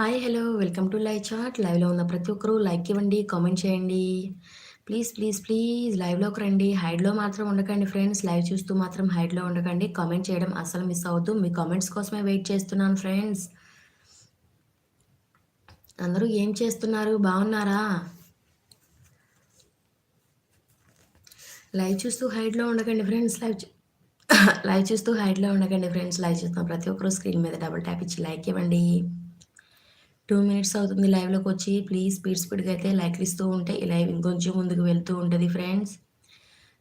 Hi hello. Welcome to live chat. లైవ్లో ఉన్న ప్రతి ఒక్కరూ లైక్ ఇవ్వండి కామెంట్ చేయండి. ప్లీజ్ ప్లీజ్ ప్లీజ్ లైవ్లోకి రండి. హైడ్లో మాత్రం ఉండకండి ఫ్రెండ్స్. లైవ్ చూస్తూ మాత్రం హైడ్లో ఉండకండి. కామెంట్ చేయడం అస్సలు మిస్ అవుతూ మీ కామెంట్స్ కోసమే వెయిట్ చేస్తున్నాను ఫ్రెండ్స్. అందరూ ఏం చేస్తున్నారు? బాగున్నారా? లైవ్ చూస్తూ హైడ్లో ఉండకండి ఫ్రెండ్స్. లైవ్ లైవ్ చూస్తూ హైడ్లో ఉండకండి ఫ్రెండ్స్. లైవ్ చూస్తున్న ప్రతి ఒక్కరు స్క్రీన్ మీద డబుల్ ట్యాప్ ఇచ్చి లైక్ ఇవ్వండి. టూ మినిట్స్ అవుతుంది లైవ్లోకి వచ్చి. ప్లీజ్ స్పీడ్ స్పీడ్గా అయితే లైక్లు ఇస్తూ ఉంటే ఈ లైవ్ ఇంకొంచెం ముందుకు వెళ్తూ ఉంటుంది ఫ్రెండ్స్.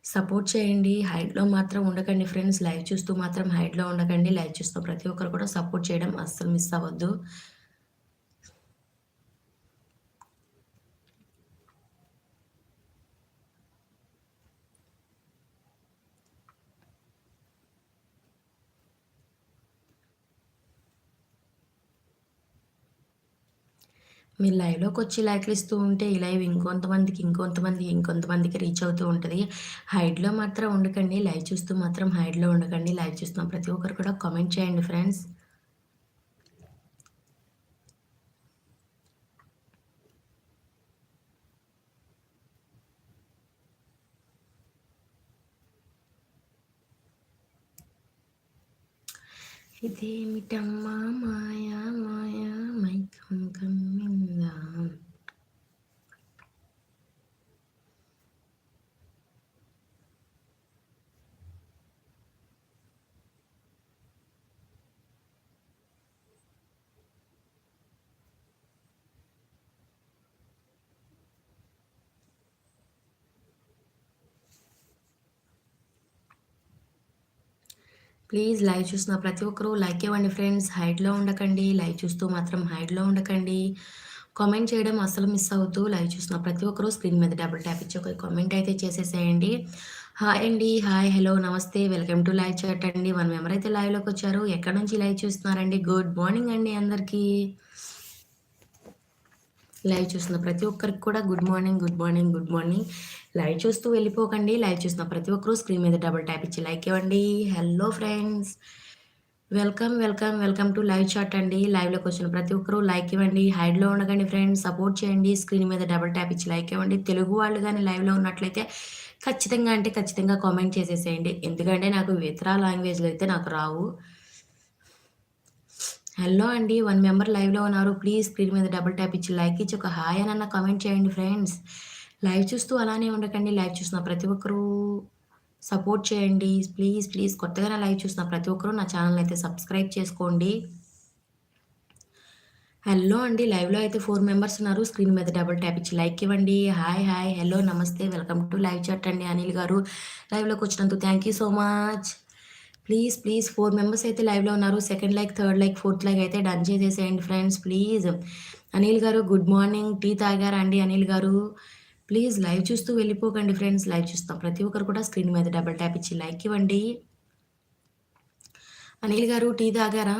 సపోర్ట్ చేయండి. హైట్లో మాత్రం ఉండకండి ఫ్రెండ్స్. లైవ్ చూస్తూ మాత్రం హైట్లో ఉండకండి. లైవ్ చూస్తూ ప్రతి ఒక్కరు కూడా సపోర్ట్ చేయడం అస్సలు మిస్ అవ్వద్దు. మీరు లైవ్లోకి వచ్చి లైక్లు ఇస్తూ ఉంటే ఈ లైవ్ ఇంకొంతమందికి ఇంకొంతమంది ఇంకొంతమందికి రీచ్ అవుతూ ఉంటుంది. హైడ్లో మాత్రం ఉండకండి లైవ్ చూస్తూ మాత్రం హైడ్లో ఉండకండి. లైవ్ చూస్తాం ప్రతి ఒక్కరు కూడా కామెంట్ చేయండి ఫ్రెండ్స్. ఇదేమిటమ్మా మాయా మాయా మైకం కమ్మిందా ప్లీజ్ లైవ్ చూసిన ప్రతి ఒక్కరూ లైక్ ఇవ్వండి ఫ్రెండ్స్. హైట్లో ఉండకండి. లైవ్ చూస్తూ మాత్రం హైట్లో ఉండకండి. కామెంట్ చేయడం అసలు మిస్ అవుతూ లైవ్ చూసిన ప్రతి ఒక్కరూ స్క్రీన్ మీద డబుల్ ట్యాప్ ఇచ్చి ఒక కామెంట్ అయితే చేసేసేయండి. హాయ్ అండి. హాయ్ హలో నమస్తే. వెల్కమ్ టు లైవ్ చాట్ అండి. వన్ మెంబర్ అయితే లైవ్లోకి వచ్చారు ఎక్కడ నుంచి లైవ్ చూస్తున్నారండి? గుడ్ మార్నింగ్ అండి అందరికీ. లైవ్ చూస్తున్న ప్రతి ఒక్కరికి కూడా good morning good morning good morning. Live చూస్తూ వెళ్ళిపోకండి. లైవ్ చూస్తున్న ప్రతి ఒక్కరూ స్క్రీన్ మీద డబుల్ ట్యాప్ ఇచ్చి లైక్ ఇవ్వండి. Hello friends welcome welcome welcome to live chat అండి. లైవ్లోకి వచ్చిన ప్రతి ఒక్కరూ లైక్ ఇవ్వండి. హైడ్లో ఉండకండి ఫ్రెండ్స్ సపోర్ట్ చేయండి. స్క్రీన్ మీద డబుల్ ట్యాప్ ఇచ్చి లైక్ ఇవ్వండి. తెలుగు వాళ్ళు కానీ లైవ్లో ఉన్నట్లయితే ఖచ్చితంగా అంటే ఖచ్చితంగా కామెంట్ చేసేసేయండి. ఎందుకంటే నాకు ఇతర లాంగ్వేజ్లో అయితే నాకు రావు. హలో అండి వన్ మెంబర్ లైవ్లో ఉన్నారు. ప్లీజ్ స్క్రీన్ మీద డబుల్ ట్యాప్ ఇచ్చి లైక్ ఇచ్చి ఒక హాయ్ అని అన్న కామెంట్ చేయండి ఫ్రెండ్స్. లైవ్ చూస్తూ అలానే ఉండకండి. లైవ్ చూస్తున్న ప్రతి ఒక్కరూ సపోర్ట్ చేయండి. ప్లీజ్ ప్లీజ్ కొత్తగా లైవ్ చూసిన ప్రతి ఒక్కరూ నా ఛానల్ అయితే సబ్స్క్రైబ్ చేసుకోండి. హలో అండి లైవ్లో అయితే ఫోర్ మెంబర్స్ ఉన్నారు. స్క్రీన్ మీద డబుల్ ట్యాప్ ఇచ్చి లైక్ ఇవ్వండి. హాయ్ హాయ్ హలో నమస్తే. వెల్కమ్ టు లైవ్ చాట్ అండి అనిల్ గారు. లైవ్లోకి వచ్చినందుకు thank you so much. Please please four members అయితే లైవ్లో ఉన్నారు. Second like third like fourth like అయితే డన్ చేసేసేయండి friends please. Anil garu good morning. Tea తాగారా అండి అనిల్ గారు? ప్లీజ్ లైవ్ చూస్తూ వెళ్ళిపోకండి ఫ్రెండ్స్. లైవ్ చూస్తాం. ప్రతి ఒక్కరు కూడా స్క్రీన్ మీద డబల్ ట్యాప్ ఇచ్చి లైక్ ఇవ్వండి. అనిల్ గారు టీ తాగారా?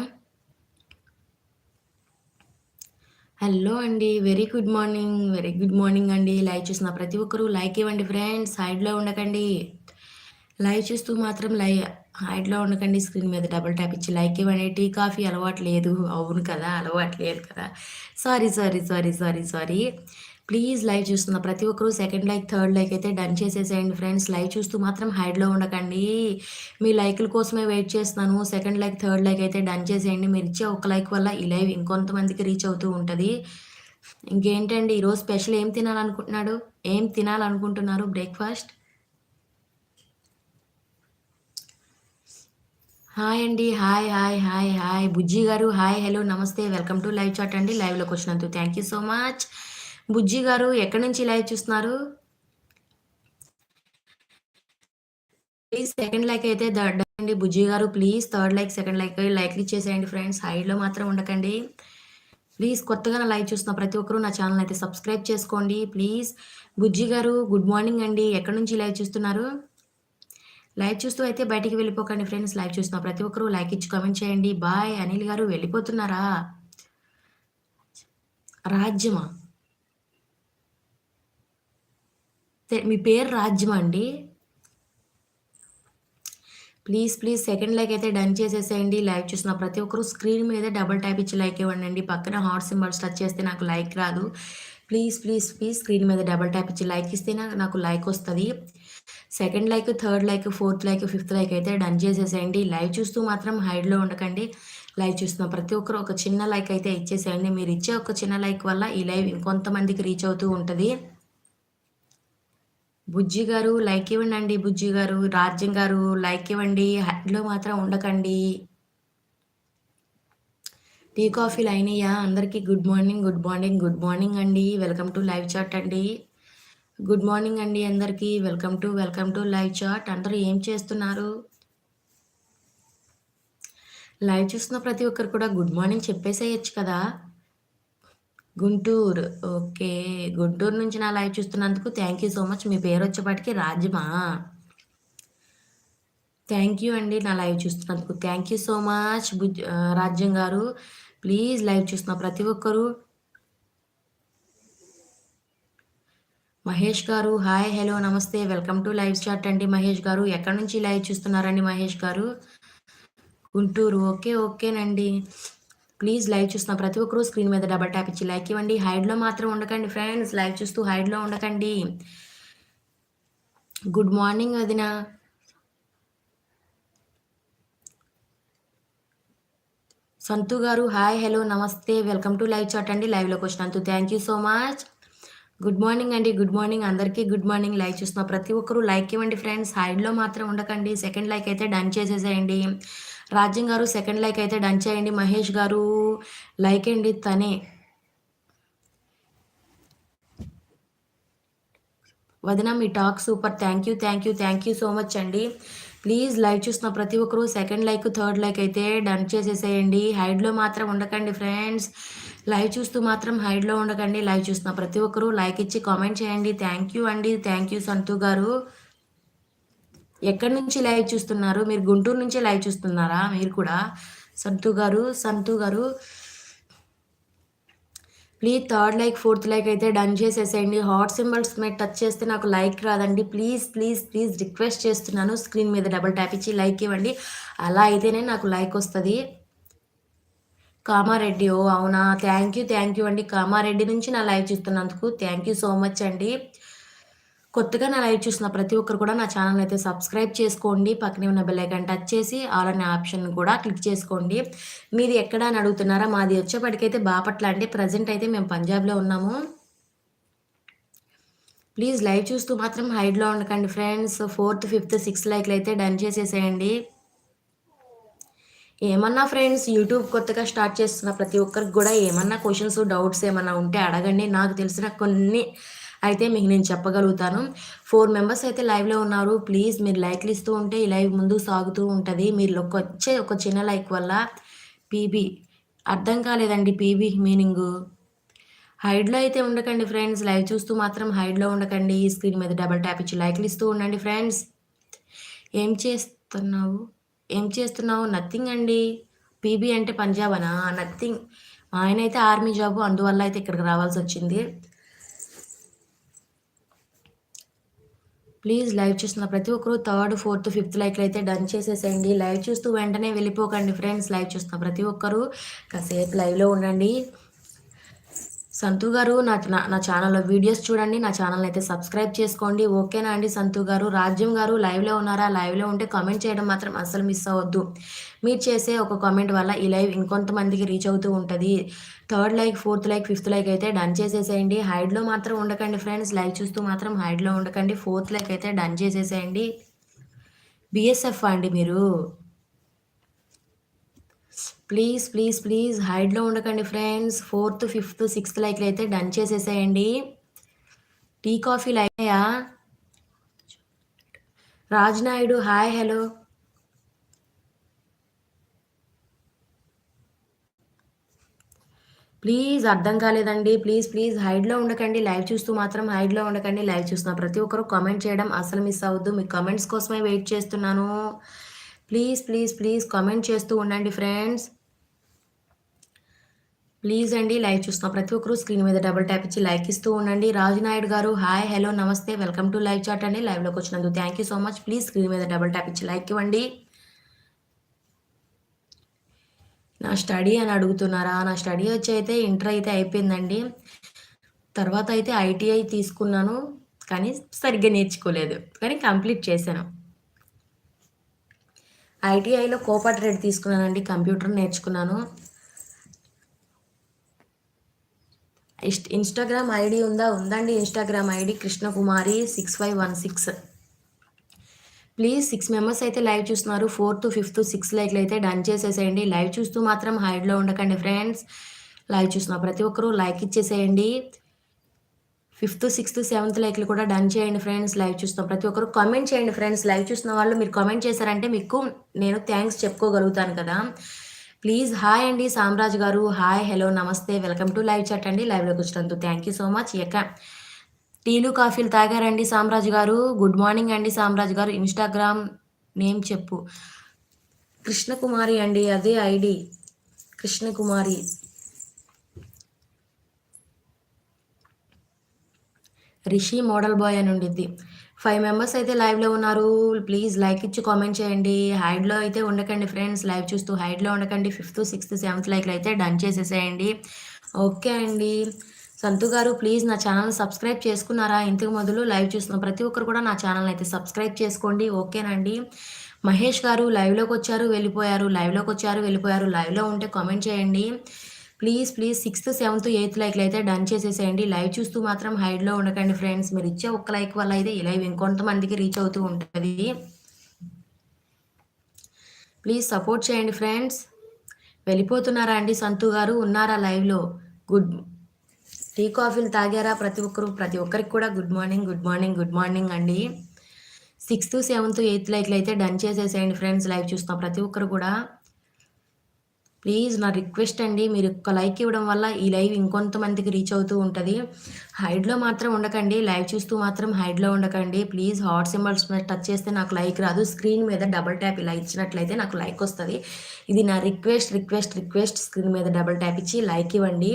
హలో అండి. Very good morning. Very good morning అండి. లైవ్ చూసిన ప్రతి ఒక్కరు లైక్ ఇవ్వండి ఫ్రెండ్స్. సైడ్లో ఉండకండి. లైవ్ చూస్తూ మాత్రం లైవ్ హాయిలో ఉండకండి స్క్రీన్ మీద డబుల్ ట్యాప్ ఇచ్చి లైక్ ఇవ్వండి. టీ కాఫీ అలవాటు లేదు. అవును కదా అలవాటు లేదు కదా. Sorry sorry sorry sorry sorry. Please live చూస్తున్న ప్రతి ఒక్కరూ సెకండ్ లైక్ థర్డ్ లైక్ అయితే డన్ చేసేసేయండి ఫ్రెండ్స్. లైవ్ చూస్తూ మాత్రం హైడ్లో ఉండకండి. మీ లైక్ల కోసమే వెయిట్ చేస్తున్నాను. సెకండ్ లైక్ థర్డ్ లైక్ అయితే డన్ చేసేయండి. మీరు ఇచ్చే ఒక లైక్ వల్ల ఈ లైవ్ ఇంకొంతమందికి రీచ్ అవుతూ ఉంటుంది. ఇంకేంటండి? ఈరోజు స్పెషల్ ఏం తినాలనుకుంటున్నాడు? ఏం తినాలనుకుంటున్నారు బ్రేక్ఫాస్ట్? హాయ్ అండి hi hi hi hi. Bujji garu hi hello నమస్తే. వెల్కమ్ టు లైవ్ చాట్ అండి. లైవ్లోకి వచ్చినందుకు thank you so much Bujji garu ఎక్కడి నుంచి లైవ్ చూస్తున్నారు? ప్లీజ్ సెకండ్ లైక్ అయితే అండి Bujji garu please third like second like లైక్లు ఇచ్చేసేయండి ఫ్రెండ్స్ హైడ్లో మాత్రం ఉండకండి. ప్లీజ్ కొత్తగా నా లైవ్ చూస్తున్న ప్రతి ఒక్కరూ నా ఛానల్ అయితే సబ్స్క్రైబ్ చేసుకోండి. ప్లీజ్ బుజ్జి గారు గుడ్ మార్నింగ్ అండి. ఎక్కడి నుంచి లైవ్ చూస్తున్నారు? లైవ్ చూస్తూ అయితే బయటికి వెళ్ళిపోకండి ఫ్రెండ్స్. లైవ్ చూస్తున్న ప్రతి ఒక్కరూ లైక్ ఇచ్చి కామెంట్ చేయండి. బాయ్ అనిల్ గారు వెళ్ళిపోతున్నారా? రాజ్యమా? మీ పేరు రాజ్యమా అండి? ప్లీజ్ ప్లీజ్ సెకండ్ లైక్ అయితే డన్ చేసేసేయండి. లైక్ చూసిన ప్రతి ఒక్కరు స్క్రీన్ మీద డబుల్ ట్యాప్ ఇచ్చి లైక్ ఇవ్వండి పక్కన హాట్ సింబల్స్ టచ్ చేస్తే నాకు లైక్ రాదు. ప్లీజ్ ప్లీజ్ ప్లీజ్ స్క్రీన్ మీద డబుల్ ట్యాప్ ఇచ్చి లైక్ ఇస్తే నాకు లైక్ వస్తుంది. Second like third like fourth like fifth like అయితే డన్ చేసేసేయండి. లైవ్ చూస్తూ మాత్రం హైడ్లో ఉండకండి. లైవ్ చూస్తున్న ప్రతి ఒక్కరు ఒక చిన్న లైక్ అయితే ఇచ్చేసేయండి. మీరు ఇచ్చే ఒక చిన్న లైక్ వల్ల ఈ లైవ్ ఇంకొంతమందికి రీచ్ అవుతూ ఉంటుంది. బుజ్జి గారు లైక్ ఇవ్వండి బుజ్జి గారు రాజ్యం గారు లైక్ ఇవ్వండి. హైడ్లో మాత్రం ఉండకండి. టీ కాఫీలు అయినాయా అందరికీ good morning good morning good morning అండి. వెల్కమ్ టు లైవ్ చాట్ అండి. గుడ్ మార్నింగ్ అండి అందరికీ. Welcome to welcome to live chat. అందరూ ఏం చేస్తున్నారు? లైవ్ చూస్తున్న ప్రతి ఒక్కరు కూడా గుడ్ మార్నింగ్ చెప్పేసేయచ్చు కదా? గుంటూరు. ఓకే. గుంటూరు నుంచి నా లైవ్ చూస్తున్నందుకు థ్యాంక్ యూ సో మచ్. మీ పేరు వచ్చేపాటికి రాజమా. థ్యాంక్ యూ అండి నా లైవ్ చూస్తున్నందుకు. థ్యాంక్ యూ సో మచ్ బుజ్ రాజ్యం గారు. ప్లీజ్ లైవ్ చూస్తున్న ప్రతి ఒక్కరు. మహేష్ గారు హాయ్ హలో నమస్తే వెల్కమ్ టు లైవ్ చాట్ అండి మహేష్ గారు. ఎక్కడి నుంచి లైవ్ చూస్తున్నారండి మహేష్ గారు? గుంటూరు. ఓకే ఓకేనండి. ప్లీజ్ లైవ్ చూస్తున్న ప్రతి ఒక్కరూ స్క్రీన్ మీద డబల్ ట్యాప్ ఇచ్చి లైక్ ఇవ్వండి. హైడ్లో మాత్రం ఉండకండి ఫ్రెండ్స్. లైవ్ చూస్తూ హైడ్లో ఉండకండి. గుడ్ మార్నింగ్ వదిన సంతు గారు హాయ్ హలో నమస్తే. వెల్కమ్ టు లైవ్ చాట్ అండి. లైవ్లోకి వచ్చినందుకు thank you so much. Good morning అండి. గుడ్ మార్నింగ్ అందరికీ. గుడ్ మార్నింగ్ లైక్ చూస్తున్న ప్రతి ఒక్కరూ లైక్ ఇవ్వండి ఫ్రెండ్స్ హైడ్లో మాత్రం ఉండకండి. సెకండ్ లైక్ అయితే డన్ చేసేసేయండి. రాజ్యం గారు సెకండ్ లైక్ అయితే డన్ చేయండి. మహేష్ గారు లైక్ అండి తనే. వదిన మీ talk super thank you thank you thank you so much అండి. ప్లీజ్ లైక్ చూస్తున్న ప్రతి ఒక్కరు సెకండ్ లైక్ థర్డ్ లైక్ అయితే డన్ చేసేసేయండి. హైడ్లో మాత్రం ఉండకండి ఫ్రెండ్స్ లైవ్ చూస్తూ మాత్రం హైడ్లో ఉండకండి. లైవ్ చూస్తున్న ప్రతి ఒక్కరూ లైక్ ఇచ్చి కామెంట్ చేయండి. థ్యాంక్ యూ అండి. Thank you Santhu garu. ఎక్కడి నుంచి లైవ్ చూస్తున్నారు? మీరు గుంటూరు నుంచి లైవ్ చూస్తున్నారా? మీరు కూడా? Santhu garu Santhu garu. Please third like fourth like అయితే డన్ చేసేసేయండి. హాట్ సింబల్స్ మీద టచ్ చేస్తే నాకు లైక్ రాదండి. ప్లీజ్ ప్లీజ్ ప్లీజ్ రిక్వెస్ట్ చేస్తున్నాను. స్క్రీన్ మీద డబుల్ ట్యాప్ ఇచ్చి లైక్ ఇవ్వండి. అలా అయితేనే నాకు లైక్ వస్తుంది. కామారెడ్డి. ఓ అవునా? థ్యాంక్ యూ థ్యాంక్ యూ అండి. కామారెడ్డి నుంచి నా లైవ్ చూస్తున్నందుకు థ్యాంక్ యూ సో మచ్ అండి. కొత్తగా నా లైవ్ చూసిన ప్రతి ఒక్కరు కూడా నా ఛానల్ అయితే సబ్స్క్రైబ్ చేసుకోండి. పక్కనే ఉన్న బెల్ ఐకాన్ టచ్ చేసి ఆల్ అనే ఆప్షన్ కూడా క్లిక్ చేసుకోండి. మీది ఎక్కడ అని అడుగుతున్నారా? మాది వచ్చేప్పటికైతే బాపట్ల అండి. ప్రజెంట్ అయితే మేము పంజాబ్లో ఉన్నాము. ప్లీజ్ లైవ్ చూస్తూ మాత్రం హైడ్లో ఉండకండి ఫ్రెండ్స్ ఫోర్త్ ఫిఫ్త్ సిక్స్త్ లైక్లు అయితే డన్ చేసేసేయండి. ఏమన్నా ఫ్రెండ్స్ యూట్యూబ్ కొత్తగా స్టార్ట్ చేస్తున్న ప్రతి ఒక్కరికి కూడా ఏమన్నా క్వశ్చన్స్ డౌట్స్ ఏమన్నా ఉంటే అడగండి. నాకు తెలిసిన కొన్ని అయితే మీకు నేను చెప్పగలుగుతాను. ఫోర్ మెంబర్స్ అయితే లైవ్లో ఉన్నారు. ప్లీజ్ మీరు లైక్లు ఇస్తూ ఉంటే ఈ లైవ్ ముందు సాగుతూ ఉంటుంది. మీరు వచ్చే ఒక చిన్న లైక్ వల్ల పీబీ అర్థం కాలేదండి పీబీ మీనింగు హైడ్లో అయితే ఉండకండి ఫ్రెండ్స్ లైవ్ చూస్తూ మాత్రం హైడ్లో ఉండకండి. ఈ స్క్రీన్ మీద డబల్ ట్యాప్ ఇచ్చి లైక్లు ఇస్తూ ఉండండి ఫ్రెండ్స్ ఏం చేస్తున్నావు? ఏం చేస్తున్నావు? నథింగ్ అండి. పీబీ అంటే పంజాబ్ అనా నథింగ్ ఆయన అయితే ఆర్మీ జాబ్ అందువల్ల అయితే ఇక్కడికి రావాల్సి వచ్చింది. ప్లీజ్ లైవ్ చూస్తున్న ప్రతి ఒక్కరు థర్డ్ ఫోర్త్ ఫిఫ్త్ లైక్లు అయితే డన్ చేసేసేయండి. లైవ్ చూస్తూ వెంటనే వెళ్ళిపోకండి ఫ్రెండ్స్. లైవ్ చూస్తున్న ప్రతి ఒక్కరు కాసేపు లైవ్లో ఉండండి. సంతు గారు నా నా ఛానల్లో వీడియోస్ చూడండి నా ఛానల్ అయితే సబ్స్క్రైబ్ చేసుకోండి. ఓకేనా అండి సంతు గారు? రాజ్యం గారు లైవ్లో ఉన్నారా? లైవ్లో ఉంటే కామెంట్ చేయడం మాత్రం అస్సలు మిస్ అవ్వద్దు. మీరు చేసే ఒక కామెంట్ వల్ల ఈ లైవ్ ఇంకొంతమందికి రీచ్ అవుతూ ఉంటుంది. Third like fourth like fifth like అయితే డన్ చేసేసేయండి. హైడ్లో మాత్రం ఉండకండి ఫ్రెండ్స్. లైవ్ చూస్తూ మాత్రం హైడ్లో ఉండకండి. ఫోర్త్ లైక్ అయితే డన్ చేసేసేయండి. బిఎస్ఎఫ్ అండి మీరు. Please please please. హైడ్లో ఉండకండి ఫ్రెండ్స్. ఫోర్త్ ఫిఫ్త్ సిక్స్త్ లైక్లు అయితే డన్ చేసేసేయండి. టీ కాఫీలు అయ్యాయా రాజ్నాయుడు హాయ్ హలో. ప్లీజ్ అర్థం కాలేదండి. Please please. హైడ్లో ఉండకండి. లైవ్ చూస్తూ మాత్రం హైడ్లో ఉండకండి. లైవ్ చూస్తున్నా ప్రతి ఒక్కరు కామెంట్ చేయడం అసలు మిస్ అవ్వద్దు. మీ కామెంట్స్ కోసమే వెయిట్ చేస్తున్నాను. ప్లీజ్ ప్లీజ్ ప్లీజ్ కామెంట్ చేస్తూ ఉండండి ఫ్రెండ్స్. ప్లీజ్ అండి లైవ్ చూస్తున్న ప్రతి ఒక్కరు స్క్రీన్ మీద డబుల్ ట్యాప్ ఇచ్చి లైక్ ఇస్తూ ఉండండి. రాజునాయుడు గారు హాయ్ హలో నమస్తే వెల్కమ్ టు లైవ్ చాట్ అండి. లైవ్లోకి వచ్చినందుకు thank you so much please screen మీద డబుల్ ట్యాప్ ఇచ్చి లైక్ ఇవ్వండి. నా స్టడీ అని అడుగుతున్నారా? నా స్టడీ వచ్చి అయితే ఇంటర్ అయితే అయిపోయిందండి. తర్వాత అయితే ఐటీఐ తీసుకున్నాను కానీ సరిగ్గా నేర్చుకోలేదు. కానీ కంప్లీట్ చేశాను. ఐటీఐలో కోపాటరేట్ తీసుకున్నానండి కంప్యూటర్ నేర్చుకున్నాను. ఇన్స్టాగ్రామ్ ఐడి ఉందా? ఉందండి Instagram ID Krishnakumari six five one six. Please six members అయితే లైవ్ చూస్తున్నారు. ఫోర్త్ ఫిఫ్త్ సిక్స్ లైక్లు అయితే డన్ చేసేసేయండి. లైవ్ చూస్తూ మాత్రం హైడ్లో ఉండకండి ఫ్రెండ్స్. లైవ్ చూస్తున్న ప్రతి ఒక్కరూ లైక్ ఇచ్చేసేయండి. ఫిఫ్త్ సిక్స్త్ సెవెంత్ లైక్లు కూడా డన్ చేయండి ఫ్రెండ్స్. లైవ్ చూస్తున్నాం ప్రతి ఒక్కరు కామెంట్ చేయండి ఫ్రెండ్స్. లైవ్ చూస్తున్న వాళ్ళు మీరు కామెంట్ చేశారంటే మీకు నేను థ్యాంక్స్ చెప్పుకోగలుగుతాను కదా. ప్లీజ్ హాయ్ అండి సామ్రాజ్ గారు. హాయ్ హలో నమస్తే. వెల్కమ్ టు లైవ్ చాట్ అండి. లైవ్లోకి వచ్చినందుకు థ్యాంక్ యూ సో మచ్ ఎక్క టీలు కాఫీలు తాగారండి సామ్రాజ్ గారు. గుడ్ మార్నింగ్ అండి సామ్రాజ్ గారు. ఇన్స్టాగ్రామ్ నేమ్ చెప్పు. కృష్ణకుమారి అండి అదే ID. Krishnakumari. Rishi model boy అని ఉండిద్ది. ఫైవ్ మెంబర్స్ అయితే లైవ్లో ఉన్నారు. ప్లీజ్ లైక్ ఇచ్చి కామెంట్ చేయండి. హైడ్లో అయితే ఉండకండి ఫ్రెండ్స్ లైవ్ చూస్తూ హైడ్లో ఉండకండి. ఫిఫ్త్ సిక్స్త్ సెవెంత్ లైక్లు అయితే డన్ చేసేసేయండి. ఓకే అండి. సంతు గారు ప్లీజ్ నా ఛానల్ సబ్స్క్రైబ్ చేసుకున్నారా? ఇంతకు మొదలు లైవ్ చూస్తున్న ప్రతి ఒక్కరు కూడా నా ఛానల్ అయితే సబ్స్క్రైబ్ చేసుకోండి. ఓకేనండి మహేష్ గారు లైవ్లోకి వచ్చారు వెళ్ళిపోయారు. లైవ్లోకి వచ్చారు వెళ్ళిపోయారు. లైవ్లో ఉంటే కామెంట్ చేయండి. Please please sixth seventh eighth లైక్లు అయితే డన్ చేసేసేయండి. లైవ్ చూస్తూ మాత్రం హైడ్లో ఉండకండి ఫ్రెండ్స్ మీరు ఇచ్చే ఒక్క లైక్ వల్ల అయితే ఈ లైవ్ ఇంకొంతమందికి రీచ్ అవుతూ ఉంటుంది. ప్లీజ్ సపోర్ట్ చేయండి ఫ్రెండ్స్ వెళ్ళిపోతున్నారా అండి సంతు గారు? ఉన్నారా లైవ్లో గుడ్ టీ కాఫీలు తాగారా ప్రతి ఒక్కరు? ప్రతి ఒక్కరికి కూడా good morning good morning good morning అండి. సిక్స్త్ సెవెంత్ ఎయిత్ లైక్లు అయితే డన్ చేసేసేయండి ఫ్రెండ్స్ లైవ్ చూస్తాం ప్రతి ఒక్కరు కూడా. ప్లీజ్ నా రిక్వెస్ట్ అండి మీరు ఒక్క లైక్ ఇవ్వడం వల్ల ఈ లైవ్ ఇంకొంతమందికి రీచ్ అవుతూ ఉంటుంది. హైడ్లో మాత్రం ఉండకండి లైవ్ చూస్తూ మాత్రం హైడ్లో ఉండకండి. ప్లీజ్ హాట్ సింబల్స్ మీద టచ్ చేస్తే నాకు లైక్ రాదు స్క్రీన్ మీద డబల్ ట్యాప్ ఇలా ఇచ్చినట్లయితే నాకు లైక్ వస్తుంది. ఇది నా రిక్వెస్ట్ రిక్వెస్ట్ రిక్వెస్ట్ స్క్రీన్ మీద డబల్ ట్యాప్ ఇచ్చి లైక్ ఇవ్వండి.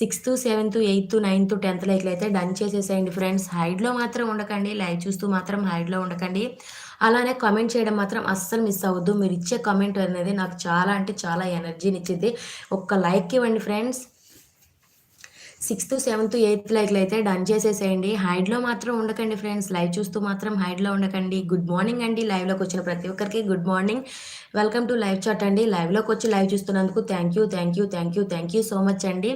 Sixth seventh eighth ninth tenth లైక్లు అయితే డన్ చేసేసేయండి ఫ్రెండ్స్. హైడ్లో మాత్రం ఉండకండి లైవ్ చూస్తూ మాత్రం హైడ్లో ఉండకండి. అలానే కామెంట్ చేయడం మాత్రం అస్సలు మిస్ అవ్వద్దు. మీరు ఇచ్చే కామెంట్ అనేది నాకు చాలా అంటే చాలా ఎనర్జీని ఇచ్చింది. ఒక్క లైక్ ఇవ్వండి ఫ్రెండ్స్ సిక్స్త్ సెవెంత్ ఎయిత్ లైక్లు అయితే డన్ చేసేసేయండి. హైడ్లో మాత్రం ఉండకండి ఫ్రెండ్స్ లైవ్ చూస్తూ మాత్రం హైడ్లో ఉండకండి. గుడ్ మార్నింగ్ అండి. లైవ్లోకి వచ్చిన ప్రతి ఒక్కరికి good morning welcome to live chat అండి. లైవ్లోకి వచ్చి live చూస్తున్నందుకు thank you thank you thank you thank you so much అండి.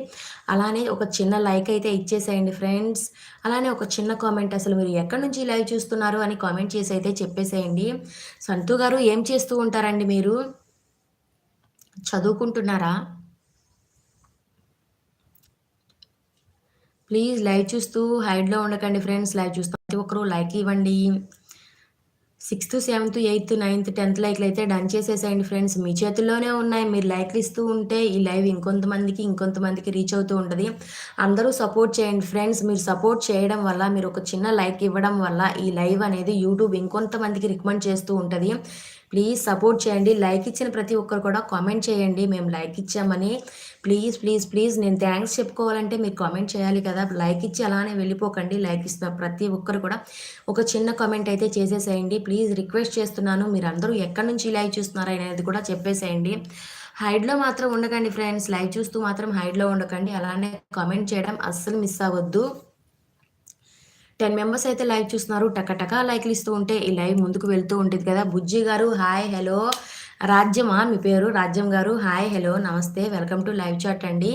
అలానే ఒక చిన్న లైక్ అయితే ఇచ్చేసేయండి ఫ్రెండ్స్ అలానే ఒక చిన్న కామెంట్ అసలు మీరు ఎక్కడి నుంచి లైవ్ చూస్తున్నారు అని కామెంట్ చేసి అయితే చెప్పేసేయండి. సంతు గారు ఏం చేస్తూ ఉంటారండి మీరు? చదువుకుంటున్నారా? ప్లీజ్ లైవ్ చూస్తూ హైడ్లో ఉండకండి ఫ్రెండ్స్. లైవ్ చూస్తూ ప్రతి ఒక్కరు లైక్ ఇవ్వండి. Sixth seventh eighth ninth tenth లైక్లు అయితే డన్ చేసేసేయండి ఫ్రెండ్స్. మీ చేతుల్లోనే ఉన్నాయి. మీరు లైక్లు ఇస్తూ ఉంటే ఈ లైవ్ ఇంకొంతమందికి ఇంకొంతమందికి రీచ్ అవుతూ ఉంటుంది. అందరూ సపోర్ట్ చేయండి ఫ్రెండ్స్. మీరు సపోర్ట్ చేయడం వల్ల మీరు ఒక చిన్న లైక్ ఇవ్వడం వల్ల ఈ లైవ్ అనేది యూట్యూబ్ ఇంకొంతమందికి రికమెండ్ చేస్తూ ఉంటుంది. ప్లీజ్ సపోర్ట్ చేయండి. లైక్ ఇచ్చిన ప్రతి ఒక్కరు కూడా కామెంట్ చేయండి. మేము లైక్ ఇచ్చామని. ప్లీజ్ ప్లీజ్ ప్లీజ్ నేను థ్యాంక్స్ చెప్పుకోవాలంటే మీరు కామెంట్ చేయాలి కదా. లైక్ ఇచ్చి అలానే వెళ్ళిపోకండి. లైక్ ఇస్తున్న ప్రతి ఒక్కరు కూడా ఒక చిన్న కామెంట్ అయితే చేసేసేయండి. ప్లీజ్ రిక్వెస్ట్ చేస్తున్నాను. మీరు అందరూ ఎక్కడి నుంచి లైవ్ చూస్తున్నారు అనేది కూడా చెప్పేసేయండి. హైడ్లో మాత్రం ఉండకండి ఫ్రెండ్స్. లైవ్ చూస్తూ మాత్రం హైడ్లో ఉండకండి. అలానే కామెంట్ చేయడం అస్సలు మిస్ అవ్వద్దు. టెన్ మెంబర్స్ అయితే లైవ్ చూస్తున్నారు. టకటకా లైక్లు ఇస్తూ ఉంటే ఈ లైవ్ ముందుకు వెళ్తూ ఉంటుంది కదా. బుజ్జి గారు హాయ్ హలో. రాజ్యమా? మీ పేరు? Rajyam garu hi hello. నమస్తే. వెల్కమ్ టు లైవ్ చాట్ అండి.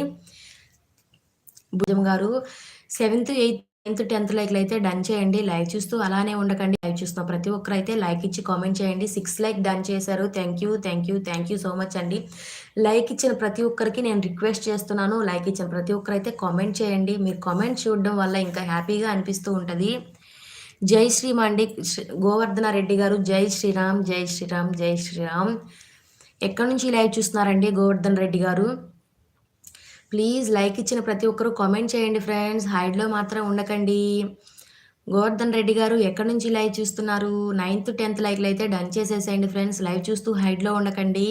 భుజం గారు సెవెంత్ ఎయిత్ నైన్త్ టెన్త్ లైక్లు అయితే డన్ చేయండి. లైక్ చూస్తూ అలానే ఉండకండి. లైక్ చూస్తున్న ప్రతి ఒక్కరు అయితే లైక్ ఇచ్చి కామెంట్ చేయండి. సిక్స్ లైక్ డన్ చేశారు. Thank you thank you thank you so much అండి. లైక్ ఇచ్చిన ప్రతి ఒక్కరికి నేను రిక్వెస్ట్ చేస్తున్నాను. లైక్ ఇచ్చిన ప్రతి ఒక్కరు అయితే కామెంట్ చేయండి. మీరు కామెంట్ చూడడం వల్ల ఇంకా హ్యాపీగా అనిపిస్తూ ఉంటుంది. జై శ్రీ మండి గోవర్ధన రెడ్డి గారు జై శ్రీరామ్ జై శ్రీరామ్ జై శ్రీరామ్. ఎక్కడి నుంచి లైవ్ చూస్తున్నారండి గోవర్ధన్ రెడ్డి గారు? ప్లీజ్ లైక్ ఇచ్చిన ప్రతి ఒక్కరు కామెంట్ చేయండి ఫ్రెండ్స్. హైడ్లో మాత్రం ఉండకండి. గోవర్ధన్ రెడ్డి గారు ఎక్కడి నుంచి లైవ్ చూస్తున్నారు? నైన్త్ టెన్త్ లైక్లు అయితే డన్ చేసేసేయండి ఫ్రెండ్స్. లైవ్ చూస్తూ హైడ్లో ఉండకండి.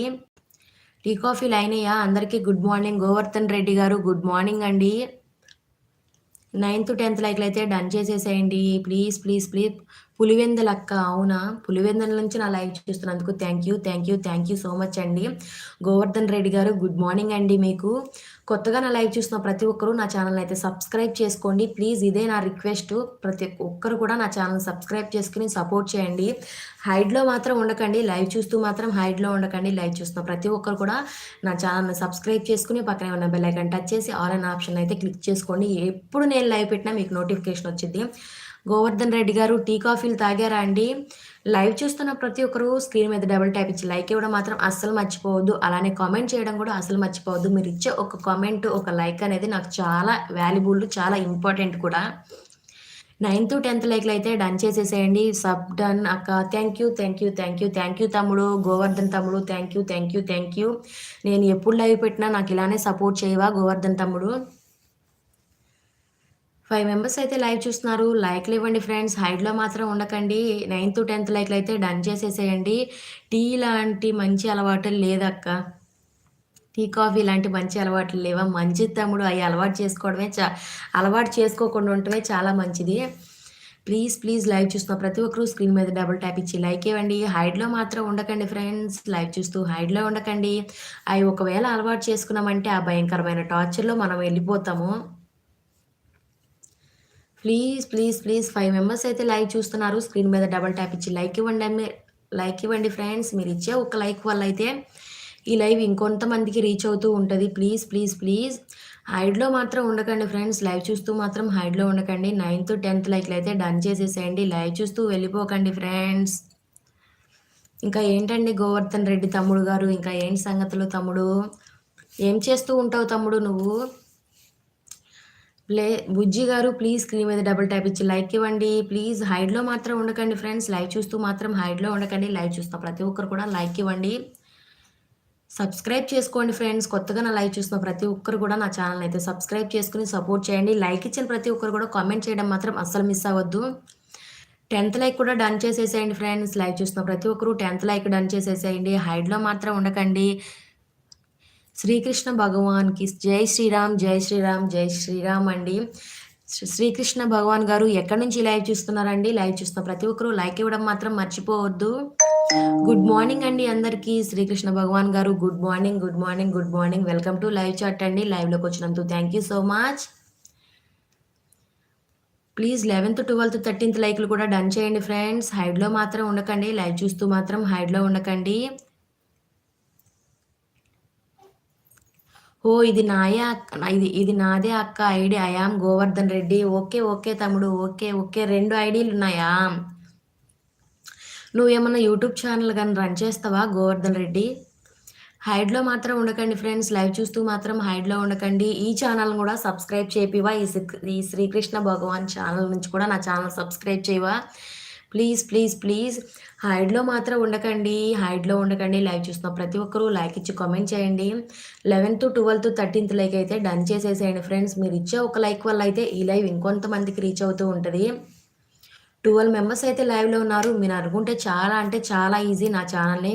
టీ కాఫీ లైన్ అయ్యా. అందరికీ good morning. Govardhan Reddy garu good morning అండి. నైన్త్ టెన్త్ లైక్లు అయితే డన్ చేసేసేయండి. Please please please. పులివెందల అక్క అవునా? పులివెందల నుంచి నా live చూస్తున్నందుకు thank you thank you thank you so much అండి. గోవర్ధన్ రెడ్డి గారు గుడ్ మార్నింగ్ అండి మీకు. కొత్తగా నా లైవ్ చూసిన ప్రతి ఒక్కరూ నా ఛానల్ అయితే సబ్స్క్రైబ్ చేసుకోండి. ప్లీజ్ ఇదే నా రిక్వెస్ట్ ప్రతి ఒక్కరు కూడా నా ఛానల్ సబ్స్క్రైబ్ చేసుకుని సపోర్ట్ చేయండి. హైడ్లో మాత్రం ఉండకండి. లైవ్ చూస్తూ మాత్రం హైడ్లో ఉండకండి. లైవ్ చూస్తున్న ప్రతి ఒక్కరు కూడా నా ఛానల్ని సబ్స్క్రైబ్ చేసుకుని పక్కనే ఉన్న బెల్ ఐకన్ టచ్ చేసి ఆల్ అన్ ఆప్షన్ అయితే క్లిక్ చేసుకోండి. ఎప్పుడు నేను లైవ్ పెట్టినా మీకు నోటిఫికేషన్ వచ్చింది గోవర్ధన్ రెడ్డి గారు టీ కాఫీలు తాగారా అండి? లైవ్ చూస్తున్న ప్రతి ఒక్కరు స్క్రీన్ మీద డబుల్ ట్యాప్ ఇచ్చి లైక్ ఇవ్వడం మాత్రం అస్సలు మర్చిపోవద్దు. అలానే కామెంట్ చేయడం కూడా అసలు మర్చిపోవద్దు. మీరు ఇచ్చే ఒక కామెంట్ ఒక లైక్ అనేది నాకు చాలా వాల్యుబుల్ చాలా ఇంపార్టెంట్ కూడా. నైన్త్ టెన్త్ లైక్లు అయితే డన్ చేసేసేయండి. సబ్ డన్ అక్క. Thank you thank you thank you thank you తమ్ముడు. గోవర్ధన్ తమ్ముడు thank you thank you thank you. నేను ఎప్పుడు లైవ్ పెట్టినా నాకు ఇలానే సపోర్ట్ చేయవా గోవర్ధన్ తమ్ముడు? ఫైవ్ మెంబర్స్ అయితే లైవ్ చూస్తున్నారు. లైక్లు ఇవ్వండి ఫ్రెండ్స్ హైడ్లో మాత్రం ఉండకండి. నైన్త్ టెన్త్ లైక్లు అయితే డన్ చేసేసేయండి. టీ లాంటి మంచి అలవాటు లేదక్క. టీ కాఫీ లాంటి మంచి అలవాట్లు లేవా? మంచి తమ్ముడు అవి అలవాటు చేసుకోవడమే చా అలవాటు చేసుకోకుండా ఉండటమే చాలా మంచిది. ప్లీజ్ ప్లీజ్ లైవ్ చూస్తున్న ప్రతి ఒక్కరు స్క్రీన్ మీద డబుల్ ట్యాప్ ఇచ్చి లైక్ ఇవ్వండి. హైడ్లో మాత్రం ఉండకండి ఫ్రెండ్స్ లైవ్ చూస్తూ హైడ్లో ఉండకండి. అవి ఒకవేళ అలవాటు చేసుకున్నామంటే ఆ భయంకరమైన టార్చర్లో మనం వెళ్ళిపోతాము. Please please please five members అయితే లైక్ చూస్తున్నారు. స్క్రీన్ మీద డబల్ ట్యాప్ ఇచ్చి లైక్ ఇవ్వండి లైక్ ఇవ్వండి ఫ్రెండ్స్ మీరు ఇచ్చే ఒక లైక్ వల్ల అయితే ఈ లైవ్ ఇంకొంతమందికి రీచ్ అవుతూ ఉంటుంది. ప్లీజ్ ప్లీజ్ ప్లీజ్ హైడ్లో మాత్రం ఉండకండి ఫ్రెండ్స్ లైవ్ చూస్తూ మాత్రం హైడ్లో ఉండకండి. నైన్త్ టెన్త్ లైక్లు అయితే డన్ చేసేసేయండి. లైవ్ చూస్తూ వెళ్ళిపోకండి ఫ్రెండ్స్ ఇంకా ఏంటండి గోవర్ధన్ రెడ్డి తమ్ముడు గారు? ఇంకా ఏంటి సంగతులు తమ్ముడు? ఏం చేస్తూ ఉంటావు తమ్ముడు నువ్వు? ప్లే బుజ్జి గారు ప్లీజ్ స్క్రీన్ మీద డబుల్ ట్యాప్ ఇచ్చి లైక్ ఇవ్వండి. ప్లీజ్ హైడ్లో మాత్రం ఉండకండి ఫ్రెండ్స్ లైవ్ చూస్తూ మాత్రం హైడ్లో ఉండకండి. లైవ్ చూస్తాం ప్రతి ఒక్కరు కూడా లైక్ ఇవ్వండి. సబ్స్క్రైబ్ చేసుకోండి ఫ్రెండ్స్ కొత్తగా నా లైవ్ చూస్తున్న ప్రతి ఒక్కరు కూడా నా ఛానల్ అయితే సబ్స్క్రైబ్ చేసుకుని సపోర్ట్ చేయండి. లైక్ ఇచ్చిన ప్రతి ఒక్కరు కూడా కామెంట్ చేయడం మాత్రం అస్సలు మిస్ అవ్వద్దు. టెన్త్ లైక్ కూడా డన్ చేసేసేయండి ఫ్రెండ్స్ లైవ్ చూస్తున్న ప్రతి ఒక్కరు టెన్త్ లైక్ డన్ చేసేసేయండి. హైడ్లో మాత్రం ఉండకండి. శ్రీకృష్ణ భగవాన్కి జై శ్రీరామ్ జై శ్రీరామ్ జై శ్రీరామ్ అండి. శ్రీకృష్ణ భగవాన్ గారు ఎక్కడి నుంచి లైవ్ చూస్తున్నారండి? లైవ్ చూస్తున్న ప్రతి ఒక్కరు లైక్ ఇవ్వడం మాత్రం మర్చిపోవద్దు. గుడ్ మార్నింగ్ అండి అందరికీ. Srikrishna Bhagavan garu good morning good morning good morning welcome to live chat అండి. లైవ్లోకి వచ్చినందుకు thank you so much please eleventh twelfth thirteenth లైక్లు కూడా డన్ చేయండి ఫ్రెండ్స్ హైడ్లో మాత్రం ఉండకండి. లైవ్ చూస్తూ మాత్రం హైడ్లో ఉండకండి. ఓ ఇది నాయే అక్క ఇది ఇది నాదే అక్క ID. I am Govardhan Reddy. Okay okay తమ్ముడు ఓకే ఓకే. రెండు ఐడీలు ఉన్నాయా? నువ్వేమన్నా యూట్యూబ్ ఛానల్ కానీ రన్ చేస్తావా గోవర్ధన్ రెడ్డి? హైడ్లో మాత్రం ఉండకండి ఫ్రెండ్స్. లైవ్ చూస్తూ మాత్రం హైడ్లో ఉండకండి. ఈ ఛానల్ కూడా సబ్స్క్రైబ్ చేపివా ఈ ఈ శ్రీకృష్ణ భగవాన్ ఛానల్ నుంచి కూడా నా ఛానల్ సబ్స్క్రైబ్ చేయవా ప్లీజ్ ప్లీజ్ ప్లీజ్. హైడ్లో మాత్రం ఉండకండి. హైడ్లో ఉండకండి. లైవ్ చూస్తున్న ప్రతి ఒక్కరూ లైక్ ఇచ్చి కామెంట్ చేయండి. లెవెన్త్ ట్వెల్త్ థర్టీన్త్ లైక్ అయితే డన్ చేసేసేయండి ఫ్రెండ్స్ మీరు ఇచ్చే ఒక లైక్ వల్ల అయితే ఈ లైవ్ ఇంకొంతమందికి రీచ్ అవుతూ ఉంటుంది. ట్వెల్వ్ మెంబర్స్ అయితే లైవ్లో ఉన్నారు. మీరు అనుకుంటే చాలా అంటే చాలా ఈజీ నా ఛానల్ని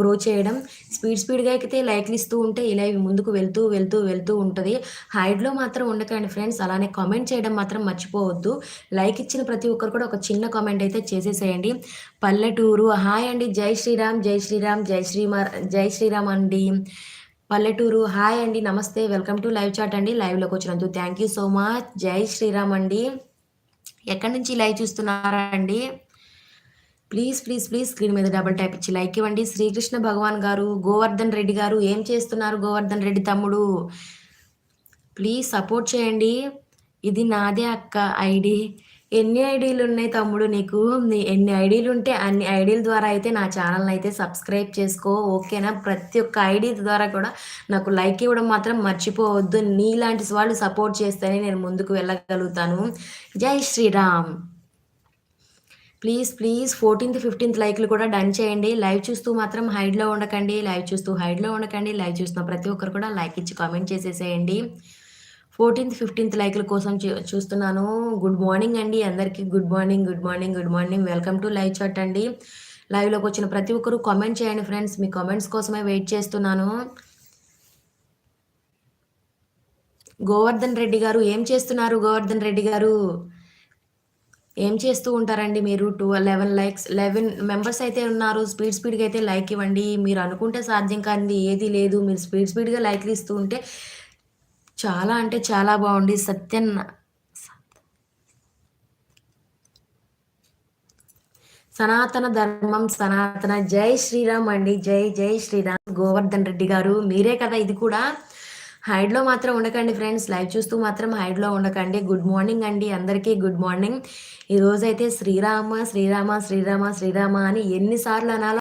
గ్రో చేయడం. స్పీడ్ స్పీడ్గా ఎక్కితే లైక్లు ఇస్తూ ఉంటే ఇలా ఇవి ముందుకు వెళ్తూ వెళ్తూ వెళ్తూ ఉంటుంది. హైడ్లో మాత్రం ఉండకండి ఫ్రెండ్స్ అలానే కామెంట్ చేయడం మాత్రం మర్చిపోవద్దు. లైక్ ఇచ్చిన ప్రతి ఒక్కరు కూడా ఒక చిన్న కామెంట్ అయితే చేసేసేయండి. పల్లెటూరు. హాయ్ అండి. జై శ్రీరామ్ జై శ్రీరామ్ జై శ్రీమార్ జై శ్రీరామ్ అండి. పల్లెటూరు. హాయ్ అండి. నమస్తే. వెల్కమ్ టు లైవ్ చాట్ అండి. లైవ్లోకి వచ్చినందుకు థ్యాంక్ యూ సో మచ్ జై శ్రీరామ్ అండి. ఎక్కడి నుంచి లైవ్ చూస్తున్నారా అండి ప్లీజ్ ప్లీజ్ ప్లీజ్ స్క్రీన్ మీద డబుల్ ట్యాప్ ఇచ్చి లైక్ ఇవ్వండి. శ్రీకృష్ణ భగవాన్ గారు గోవర్ధన్ రెడ్డి గారు ఏం చేస్తున్నారు గోవర్ధన్ రెడ్డి తమ్ముడు? ప్లీజ్ సపోర్ట్ చేయండి. ఇది నాదే అక్క ఐడి. ఎన్ని ఐడీలు ఉన్నాయి తమ్ముడు నీకు? ఎన్ని ఐడీలు ఉంటే అన్ని ఐడీల ద్వారా అయితే నా ఛానల్ని అయితే సబ్స్క్రైబ్ చేసుకో ఓకేనా? ప్రతి ఒక్క ఐడీ ద్వారా కూడా నాకు లైక్ ఇవ్వడం మాత్రం మర్చిపోవద్దు. నీలాంటి వాళ్ళు సపోర్ట్ చేస్తేనే నేను ముందుకు వెళ్ళగలుగుతాను. జై Sriram. Please please fourteenth fifteenth లైక్లు కూడా డన్ చేయండి. లైవ్ చూస్తూ మాత్రం హైడ్లో ఉండకండి. లైవ్ చూస్తూ హైడ్లో ఉండకండి. లైవ్ చూస్తున్న ప్రతి ఒక్కరు కూడా లైక్ ఇచ్చి కామెంట్ చేసేసేయండి. ఫోర్టీన్త్ ఫిఫ్టీన్త్ లైక్ల కోసం చూస్తున్నాను. గుడ్ మార్నింగ్ అండి అందరికీ. Good morning good morning good morning. Welcome to live chat అండి. లైవ్లోకి వచ్చిన ప్రతి ఒక్కరు కామెంట్ చేయండి ఫ్రెండ్స్. మీ కామెంట్స్ కోసమే వెయిట్ చేస్తున్నాను. గోవర్ధన్ రెడ్డి గారు ఏం చేస్తున్నారు గోవర్ధన్ రెడ్డి గారు? ఏం చేస్తూ ఉంటారండి మీరు? Two eleven likes eleven members అయితే ఉన్నారు. స్పీడ్ స్పీడ్గా అయితే లైక్ ఇవ్వండి. మీరు అనుకుంటే సాధ్యం కానిది ఏది లేదు. మీరు స్పీడ్ స్పీడ్గా లైక్లు ఇస్తూ ఉంటే చాలా అంటే చాలా బాగుంది సత్యన్న సనాతన ధర్మం సనాతన. జై శ్రీరామ్ అండి. జై జై శ్రీరామ్. గోవర్ధన్ రెడ్డి గారు. మీరే కదా ఇది కూడా. హైడ్లో మాత్రం ఉండకండి ఫ్రెండ్స్. లైవ్ చూస్తూ మాత్రం హైడ్లో ఉండకండి. గుడ్ మార్నింగ్ అండి అందరికీ. Good morning. ఈరోజైతే శ్రీరామ శ్రీరామ శ్రీరామ శ్రీరామ అని ఎన్నిసార్లు అనాలో